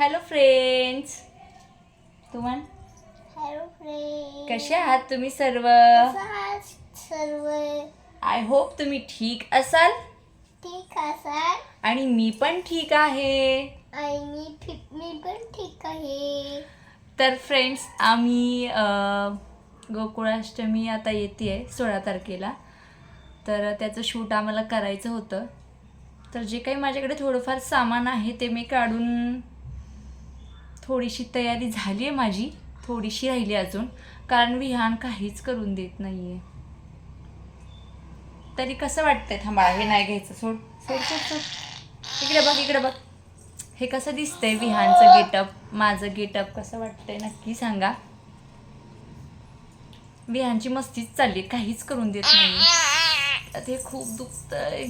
Hello friends तुमन hello friend कसे आहात तुम्ही सर्व? सर्व? आय होप तुम्ही ठीक असाल. ठीक असाल. आणि मी पण ठीक आहे. आणि मी ठीक मी पण ठीक आहे. तर फ्रेंड्स आम्ही अं, गोकुळाष्टमी आता येते आहे सोळा तारखेला. तर त्याचं शूट आम्हाला करायचं होतं. तर जे काही माझ्याकडे थोडंफार सामान आहे ते मी काढून थोडीशी तयारी झाली आहे माझी थोडीशी राहिली अजून कारण विहान काहीच करून देत नाही आहे तरी कसं वाटतंय थांबा हे नाही घ्यायचं सोड सोड सोड सोड. इकडे बघ इकडे बघ. हे कसं दिसतंय विहानचं गेटअप? माझं गेटअप कसं वाटतंय नक्की सांगा. विहानची मस्तीच चालली काहीच करून देत नाही ते खूप दुखतंय.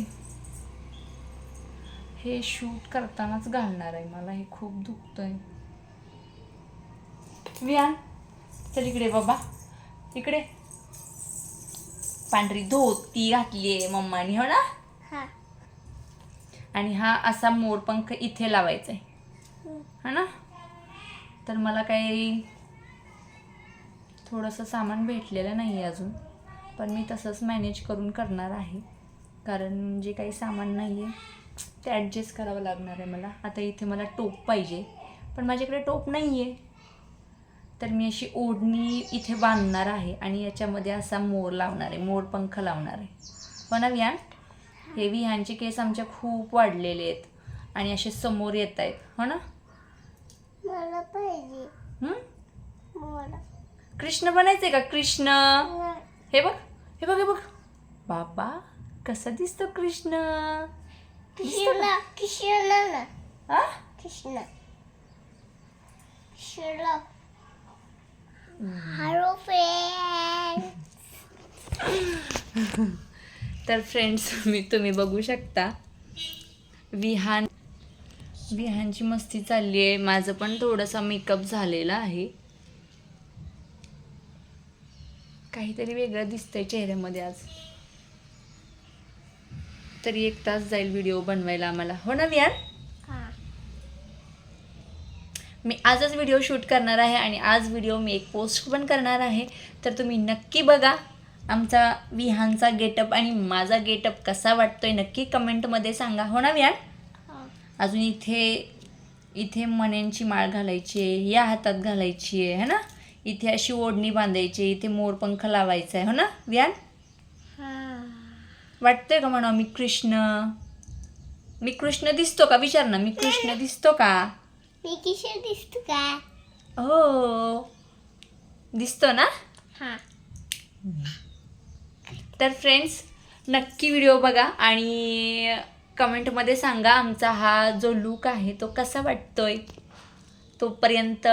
हे शूट करतानाच घालणार आहे मला हे खूप दुखतंय. विहान चल इकडे बाबा. इकडे. पांढरी धोती घातली आहे मम्मानी हो ना? हा. आणि हा असा मोरपंख इथे लावायचा आहे हा ना? तर मला काही थोडंसं सामान भेटलेलं नाही अजून. पण मी तसंच मॅनेज करून करणार आहे. कारण जे काही सामान नाही आहे ते ॲडजस्ट करावं लागणार आहे मला. आता इथे मला टोप पाहिजे. पण माझ्याकडे टोप नाही आहे तर मी अशी ओढणी इथे बांधणार आहे आणि याच्यामध्ये असा मोर लावणार आहे मोरपंख लावणार आहे. हो ना विहान? हे विहानचे केस आमच्या खूप वाढलेले आहेत आणि असे समोर येत आहेत. हो ना? मला पाहिजे. हं? कृष्ण बनायचंय का? कृष्ण? हे बघ हे बघ हे बघ. बाबा कसा दिसतो कृष्ण? कृष्णा हा? कृष्णा. कृष्णा. हॅलो फ्रेंड तर फ्रेंड्स मी तुम्ही बघू शकता. विहान विहानची मस्ती चालली आहे. माझं पण थोडासा मेकअप झालेला आहे. काहीतरी वेगळं दिसतंय चेहऱ्यामध्ये आज. तरी एक तास जाईल व्हिडिओ बनवायला आम्हाला. हो ना विहान हा मी आजच व्हिडिओ शूट करणार आहे आणि आज व्हिडिओ मी एक पोस्ट पण करणार आहे. तर तुम्ही नक्की बघा आमचा विहानचा गेटअप आणि माझा गेटअप कसा वाटतोय नक्की कमेंटमध्ये सांगा. हो ना विहान? हा. अजून इथे इथे मण्यांची माळ घालायची आहे या हातात घालायची आहे है ना? इथे अशी ओढणी बांधायची इथे मोरपंख लावायचा आहे हो ना विहान? वाटतंय का म्हणा मी कृष्ण मी कृष्ण दिसतो का? विचार ना मी कृष्ण दिसतो का? मी किशोर दिसतो का? हो. दिसतो ना? हा. तर फ्रेंड्स नक्की व्हिडिओ बघा आणि कमेंटमध्ये सांगा आमचा हा जो लूक आहे तो कसा वाटतोय. तोपर्यंत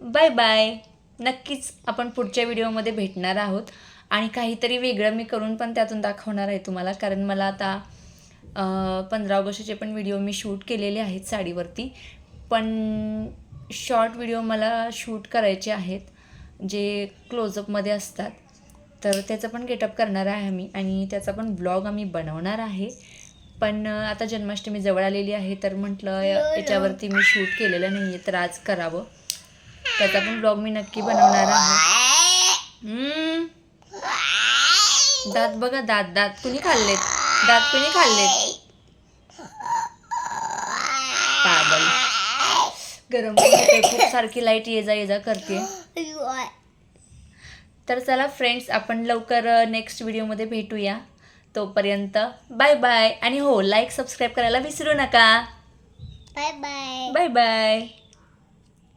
बाय बाय. नक्कीच आपण पुढच्या व्हिडिओमध्ये भेटणार आहोत. आणि काहीतरी वेगळं मी करून पण त्यातून दाखवणार आहे तुम्हाला कारण मला आता पंधरा ऑगस्टचे पण व्हिडिओ मी शूट केलेले आहेत साडीवरती. पण शॉर्ट व्हिडिओ मला शूट करायचे आहेत जे क्लोजअपमध्ये असतात. तर त्याचं पण गेटअप करणार आहे आम्ही आणि त्याचा पण ब्लॉग आम्ही बनवणार आहे. पण आता जन्माष्टमी जवळ आलेली आहे तर म्हटलं याच्यावरती मी शूट केलेलं नाही आहे तर आज करावं. त्याचा पण ब्लॉग मी नक्की बनवणार आहे. दात बघा दात दात कुणी खाल्लेत? दात कुणी खाल्लेत? गरम खूप सारखी लाइट ये जा ये जा करते. तर चला फ्रेंड्स आपण लवकर नेक्स्ट व्हिडिओमध्ये भेटूया. तोपर्यंत बाय बाय आणि हो लाईक सबस्क्राईब करायला विसरू नका. Bye bye bye bye